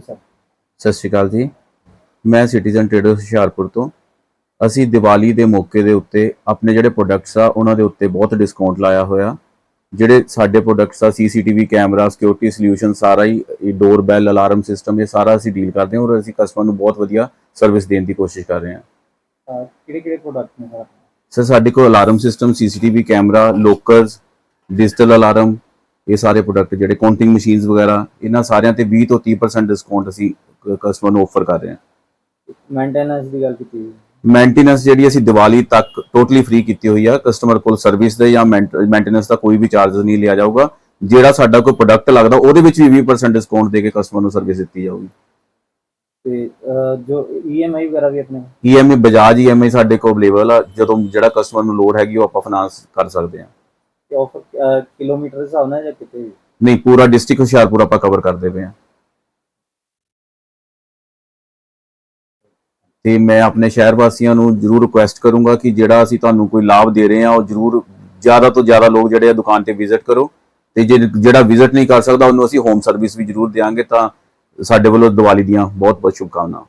ਸਤਿ ਸ਼੍ਰੀ ਅਕਾਲ ਜੀ। ਮੈਂ ਸਿਟੀਜ਼ਨ ਟ੍ਰੇਡਰਸ ਹੁਸ਼ਿਆਰਪੁਰ ਤੋਂ। ਅਸੀਂ ਦੀਵਾਲੀ ਦੇ ਮੌਕੇ ਦੇ ਉੱਤੇ ਆਪਣੇ ਜਿਹੜੇ ਪ੍ਰੋਡਕਟਸ ਆ ਉਹਨਾਂ ਦੇ ਉੱਤੇ ਬਹੁਤ ਡਿਸਕਾਊਂਟ ਲਾਇਆ ਹੋਇਆ। ਜਿਹੜੇ ਸਾਡੇ ਪ੍ਰੋਡਕਟਸ ਆ ਸੀਸੀਟੀਵੀ ਕੈਮਰਾ ਸਿਕਿਉਰਿਟੀ ਸੋਲੂਸ਼ਨ ਸਾਰਾ ਹੀ ਡੋਰ ਬੈਲ ਅਲਾਰਮ ਸਿਸਟਮ ਇਹ ਸਾਰਾ ਅਸੀਂ ਡੀਲ ਕਰਦੇ ਹਾਂ ਔਰ ਅਸੀਂ ਕਸਟਮਰ ਨੂੰ ਬਹੁਤ ਵਧੀਆ ਸਰਵਿਸ ਦੇਣ ਦੀ ਕੋਸ਼ਿਸ਼ ਕਰ ਰਹੇ ਹਾਂ। ਕਿਹੜੇ ਕਿਹੜੇ ਪ੍ਰੋਡਕਟ ਨੇ ਸਰ? ਸਰ ਸਾਡੇ ਕੋਲ alarm system CCTV camera lockers digital alarm ਇਹ ਸਾਰੇ ਪ੍ਰੋਡਕਟ ਜਿਹੜੇ ਕਾਊਂਟਿੰਗ ਮਸ਼ੀਨਸ ਵਗੈਰਾ ਇਹਨਾਂ ਸਾਰਿਆਂ ਤੇ 20 ਤੋਂ 30% ਡਿਸਕਾਊਂਟ ਅਸੀਂ ਕਸਟਮਰ ਨੂੰ ਆਫਰ ਕਰ ਰਹੇ ਹਾਂ। ਮੇਨਟੇਨੈਂਸ ਦੀ ਗੱਲ ਕੀਤੀ ਮੇਨਟੇਨੈਂਸ ਜਿਹੜੀ ਅਸੀਂ ਦੀਵਾਲੀ ਤੱਕ ਟੋਟਲੀ ਫ੍ਰੀ ਕੀਤੀ ਹੋਈ ਆ ਕਸਟਮਰ ਕੋਲ ਸਰਵਿਸ ਦੇ ਜਾਂ ਮੇਨਟੇਨੈਂਸ ਦਾ ਕੋਈ ਵੀ ਚਾਰजेस ਨਹੀਂ ਲਿਆ ਜਾਊਗਾ। ਜਿਹੜਾ ਸਾਡਾ ਕੋਈ ਪ੍ਰੋਡਕਟ ਲੱਗਦਾ ਉਹਦੇ ਵਿੱਚ ਵੀ 20% ਡਿਸਕਾਊਂਟ ਦੇ ਕੇ ਕਸਟਮਰ ਨੂੰ ਸਰਵਿਸ ਦਿੱਤੀ ਜਾਊਗੀ। ਤੇ ਜੋ ਈਐਮਆਈ ਵਗੈਰਾ ਵੀ ਆਪਣੇ EMI ਬਜਾਜ EMI ਸਾਡੇ ਕੋਲ ਅਵੇਲੇਬਲ ਆ। ਜਦੋਂ ਜਿਹੜਾ ਕਸਟਮਰ ਨੂੰ ਲੋਡ ਹੈਗੀ ਉਹ ਆਪਾਂ ਫਾਈਨਾਂਸ ਕਰ ਸਕਦੇ ਆਫਰ ਕਿਲੋਮੀਟਰ ਦੇ ਹਿਸਾਬ ਨਾਲ ਜਾਂ ਕਿਤੇ ਵੀ? ਨਹੀਂ, ਪੂਰਾ ਡਿਸਟ੍ਰਿਕਟ ਹੁਸ਼ਿਆਰਪੁਰ ਆਪਾਂ ਕਵਰ ਕਰਦੇ ਪਏ ਹਾਂ। ਤੇ ਮੈਂ ਆਪਣੇ ਸ਼ਹਿਰ ਵਾਸੀਆਂ ਨੂੰ ਜਰੂਰ ਰਿਕੁਐਸਟ ਕਰੂੰਗਾ ਕਿ ਜਿਹੜਾ ਅਸੀਂ ਤੁਹਾਨੂੰ ਕੋਈ ਲਾਭ ਦੇ ਰਹੇ ਹਾਂ, ਉਹ ਜਰੂਰ ਜ਼ਿਆਦਾ ਤੋਂ ਜ਼ਿਆਦਾ ਲੋਕ ਜਿਹੜੇ ਆ ਦੁਕਾਨ ਤੇ ਵਿਜ਼ਿਟ ਕਰੋ। ਤੇ ਜਿਹੜਾ ਵਿਜ਼ਿਟ ਨਹੀਂ ਕਰ ਸਕਦਾ, ਉਹਨੂੰ ਅਸੀਂ ਹੋਮ ਸਰਵਿਸ ਵੀ ਜਰੂਰ ਦੇਵਾਂਗੇ ਤਾਂ ਸਾਡੇ ਵੱਲੋਂ ਦੀਵਾਲੀ ਦੀਆਂ ਬਹੁਤ ਬਹੁਤ ਸ਼ੁਭਕਾਮਨਾਵਾਂ।